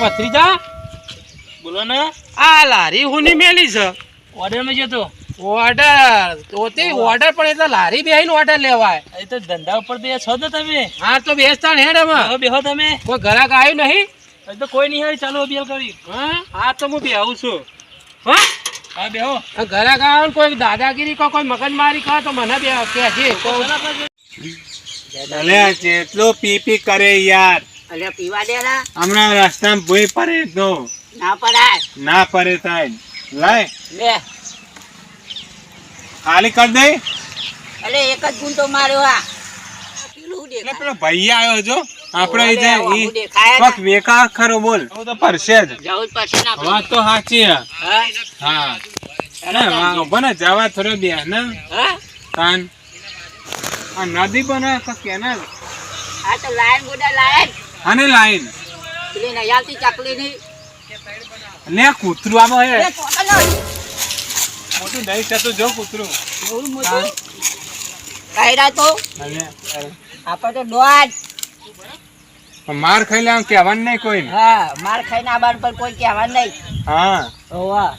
ભત્રીજા? બોલો ને. આ લારી હુની મેલી છે. ઓર્ડરમાં જતો ઓર્ડર ઓતે તે ઓર્ડર પણ એટલે લારી બેહીને ઓર્ડર લેવાય. એ તો ધંધા ઉપર બે છો તો તમે. હા તો બેસતા હેડ બેહો બેહો તમે. કોઈ ઘરાક આવ્યું નહીં? એ તો કોઈ નહીં આવી ચાલો બેલ કરી. હા? હા તો હું બેહું છું. હા? હા બેહો. આ ઘરાક આવે કોઈ દાદાગીરી કો કોઈ મગજમારી કરે તો મને બે કહેજે એટલો અલે જેટલો પી પી કરે યાર. અલ્યા પીવા દેલા હમણાં રસ્તામાં ભૂઈ પડે તો. ના પડાય. ના પડે થાય. લાય. લે ખાલી કર દે. અલે એક જ ગુંટો માર્યો આ. પેલું દેખાય પેલો ભાઈ આવ્યો જો. આપણે ઈ ઈ પક વેકા ખરો બોલ. હું તો પરસે જ. જાવ જ ના વાત તો સાચી હે. હા? અરે વાહ બને જવા થોડો બે ને? હા? તાન. આ નદી બને કે કેનાલ. આ તો લાઈન ગુડા લાયન. અને લાઈન. પેલી નયાલતી ચકલીની ને કૂતરું આમાં હે. મોટું દહીં થતું જો કૂતરું. એવું મોટું. કાયરા તો. આપણે તો દોડ માર ખાઈ લે કહેવાનું નહીં કોઈ હા માર ખાઈને આ બાર પર કોઈ કહેવાનું નહીં. હા. ઓવા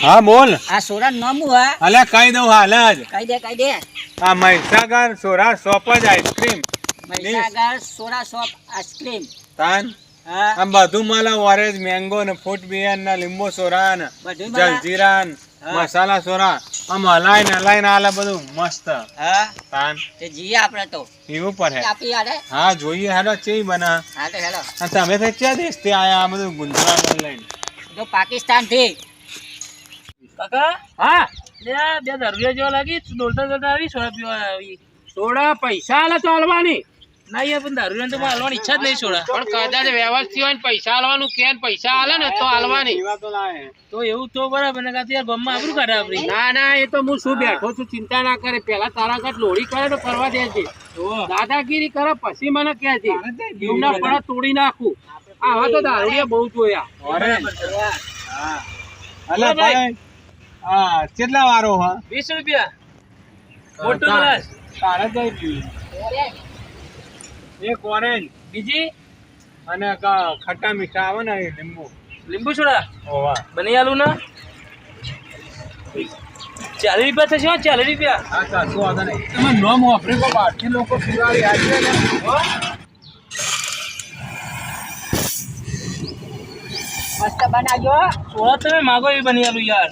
હા બોલ. આ સોરા નમું હા? અલે કહી દઉં હાલ જ. કહી દે કહી દે. આ મહીસાગર સોરા શોપ જ આઈસ્ક્રીમ. મહીસાગર સોરા શોપ આઈસ્ક્રીમ. તાન આમ બધું મળે ઓરેન્જ મેંગો ને ફૂટ બિયર ને લીંબુ સોરા ને જલજીરા ને મસાલા સોરા. આમ હલાઈ ને હલાઈ ને આલે બધું મસ્ત. હા. તાન. તે જીએ આપણે તો. પર હે આપી આડે હા જોઈએ હેલો ચેઈ બના. હા તો હેલો તમે તો ક્યાં દેશથી આયા આ બધું ગુજરાત લઈને? તો પાકિસ્તાનથી કાકા? હા. લે બે દરવિયા જેવા લાગી ડોલતા ડોલતા આવી સોડા પીવા આવી. થોડા પૈસા આલે ચાલવાની ના યાર પણ દારૂ તો હાલવાની ઈચ્છા જ નહીં સોડા. પણ કદાચ વ્યવસ્થિત હોય ને પૈસા હાલવાનું કે પૈસા આલે ને તો હાલવાની. તો એવું તો બરાબર ને કાં યાર ગમમાં આબરૂ કાઢે આપણી. ના ના એ તો હું શું બેઠો છું ચિંતા ના કરે. પેલા તારા ઘર લોડી કરે તો કરવા દેજે દાદાગીરી કરે પછી મને કહેજે જીવના પડા તોડી નાખું. આવા તો દારૂડિયા બહુ જોયા. અલે ભાઈ. હા કેટલા વારો હા? વીસ રૂપિયા. મોટું ગ્લાસ તારે જઈ પી એક ઓરેન્જ. બીજી? અને ખટ્ટા મીઠા આવે ને એ લીંબુ. લીંબુ છોડા? ઓવા બની આલુ ના? ચાલીસ રૂપિયા થશે હો, ચાલીસ રૂપિયા. હા સાચું વાંધો નહીં. તમે નોમ વાપરી કો બહારથી લોકો પીવાળી આવી ને. મસ્ત બનાવજો સોડા તમે માગો એ બની આલુ યાર.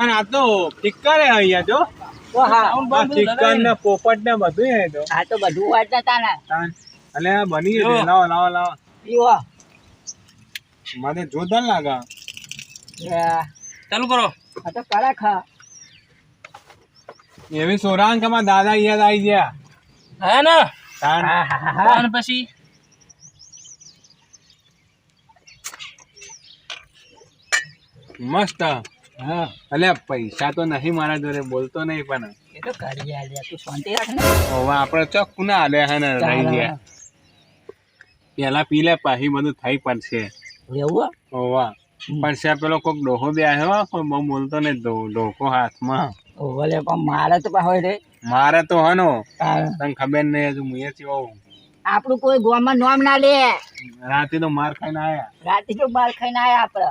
અને આ તો ફિક્કર અહીંયા જો. તો હા. આ ચિકન ને પોપટ ને બધું હે તો આ તો બધું વાત હતા ને અને બની ગયું લાવો લાવો લાવો. પીવો મને જોરદાર લાગે. ચાલુ કરો. તો કરે ખા એવી સોરાન કે મારા દાદા યાદ આવી ગયા. હા ને? તાન. પછી? મસ્ત. હા અલે પૈસા તો નહીં મારા જોડે બોલતો નહીં પણ. એ તો કરી આલ્યા તું શાંતિ રાખ ને. હવે આપણે ચોખ્ખું ના હાલે હે ને રહી ગયા. પેલા પી લે પછી બધું થઈ પડશે. એવું પણ પડશે પેલો કોક ડોહો બે આવ્યો પણ બહુ બોલતો ને ડોકો હાથમાં. ઓલે પણ મારે તો હોય રે મારે તો હનો. તને ખબર નહીં હજુ મુએ હોઉં. આપણું કોઈ ગોમાં નોમ ના લે. રાતે તો માર ખાઈને આયા. રાતે તો માર ખાઈને આયા આપડે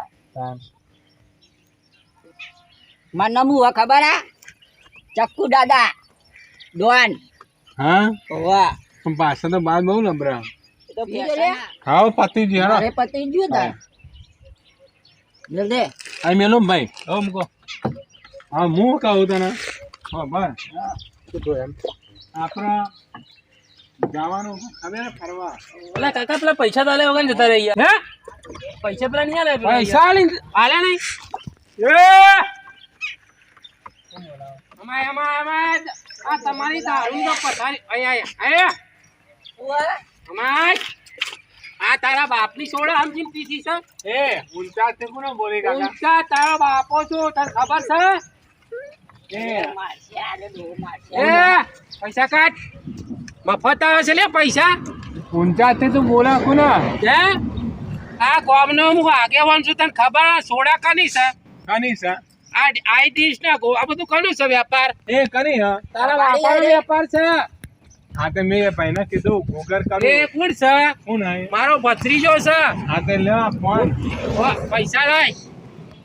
માર નમુ હોય ખબર આ ચક્કુ દાદા ડોન હા વાહ પણ પાછા તો બાદ બહુ નબરા તો ખાઓ પતિ જી હેડો મારે પતિ ગયું તાર જલ્દી આ મેલો ભાઈ હવે મુકો હા હું કહું તને હા બસ તો એમ આપણા જવાનું ખબર ફરવા પેલા કાકા પેલા પૈસા તો આલે વગર જતા રહી હે પૈસા પેલા નહીં આલે પૈસા આલી આલે નહીં એ અમાય અમાય અમાય આ તમારી દારૂ તો પથારી અહીંયા અહીંયા. અમાય આ તારા બાપની સોડા સમજીને પીધી છે? એ ઊંચા તે કોને બોલે કાકા? ઊંચા તારો બાપો છો તને ખબર છે? એ. પૈસા કાઢ. મફત આવે છે લે પૈસા. ઊંચા તે તું બોલા કોને હે? આ ગામનો હું આગેવાન છું તને ખબર? સોડા કની છે? કાની સા આ આ ના ગો- આ બધું કોનું છે વ્યાપાર એ કરી હા. તારા બાપાનો હારે. છે? હા તે મેં ભાઈને કીધું ગૂગલ કરું. એ કોણ છે? હું નહીં મારો ભત્રીજો છે. હા તે લે ફોન. પૈસા લાય.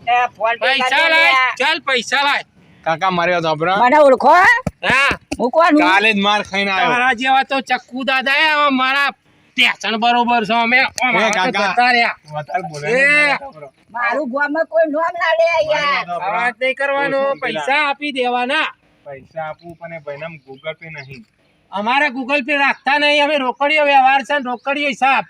એ ફોન પૈસા લાય. ચાલ પૈસા લાય. કાકા માર્યો મને ઓળખો હા? હું. કોણ કાલે જ માર ખાઈને આવ્યો તારા જેવા તો ચક્કુ દાદા એ મારા ટેશન બરોબર છો અમે. મારું ગામમાં કોઈ નોમ ના લે યાર વાત નહીં કરવાનો. પૈસા આપી દેવાના. પૈસા આપું પણ એ ભાઈને ગૂગલ પે નહીં. અમારે ગૂગલ પે રાખતા નહીં. અમે રોકડીયો વ્યવહાર છે રોકડીયો હિસાબ.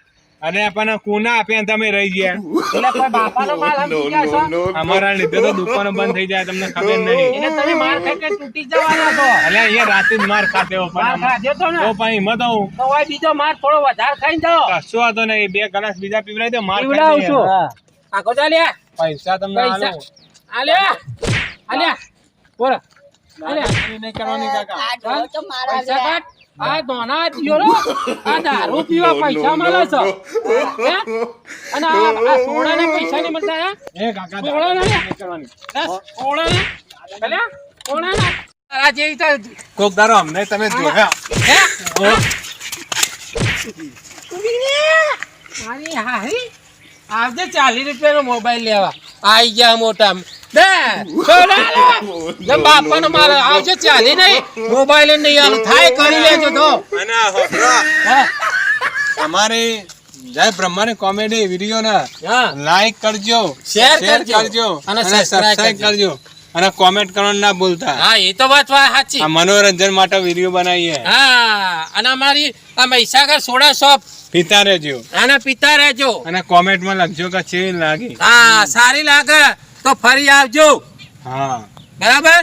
અને આપણને કોના આપે તમે રહી ગયા. એટલે કોઈ બાપાનો માલ સમજી ગયા છો? અમારા લીધે તો દુકાનો બંધ થઈ જાય તમને ખબર નહીં. એટલે તમે માર ખાઈ ખાઈ તૂટી જવાના છો. અલે અહીંયા રાતે જ માર ખાતે હો પણ ખાધો તો ને. તો પણ હિંમત હું. તો હોય બીજો માર થોડો વધારે ખાઈ જાઓ. કશો હતો નહીં બે ગ્લાસ બીજા પીવડાવી દે માર પીવડાવું છું. આખો ચાલ્યા પૈસા તમને આલો. આલ્યા આલ્યા બોલો. આલ્યા નહીં કરવાની કાકા. તો મારા પૈસા કાઢ. આ દોના થયો રો આ દારૂ પીવા પૈસા મળે છે. અને આ આ સોડાના પૈસા નહીં મળતા હે? કાકા બોલો ને. દાદાગીરી નહીં કરવાની. સોડાના? સોડાના? આ જેવી તો કોક દારો અમને તમે જોયા હે? મારી હારી આવજે ચાલીસ રૂપિયાનો મોબાઈલ લેવા. આઈ ગયા મોટા લે. બાપાનો માલ આવજે ચાલી નહીં. મોબાઈલ નહીં આલો. થાય કરી લેજો તો. અને હોભળો, હે? અમારે જય બ્રહ્માની કોમેડી વીડિયો ને લાઈક કરજો share કરજો. અને subscribe કરજો. અને કોમેન્ટ કરવાનું ના ભૂલતા. હા એ તો વાત સાચી. મનોરંજન માટે વીડિયો બનાવીએ. હા અને અમારી આ મહીસાગર સોડા શોપ પિતા રહેજો. અને પિતા રહેજો. અને કોમેન્ટમાં લખજો કે કેવી લાગી. હા સારી લાગે. તો ફરી આવજો. હા. બરાબર?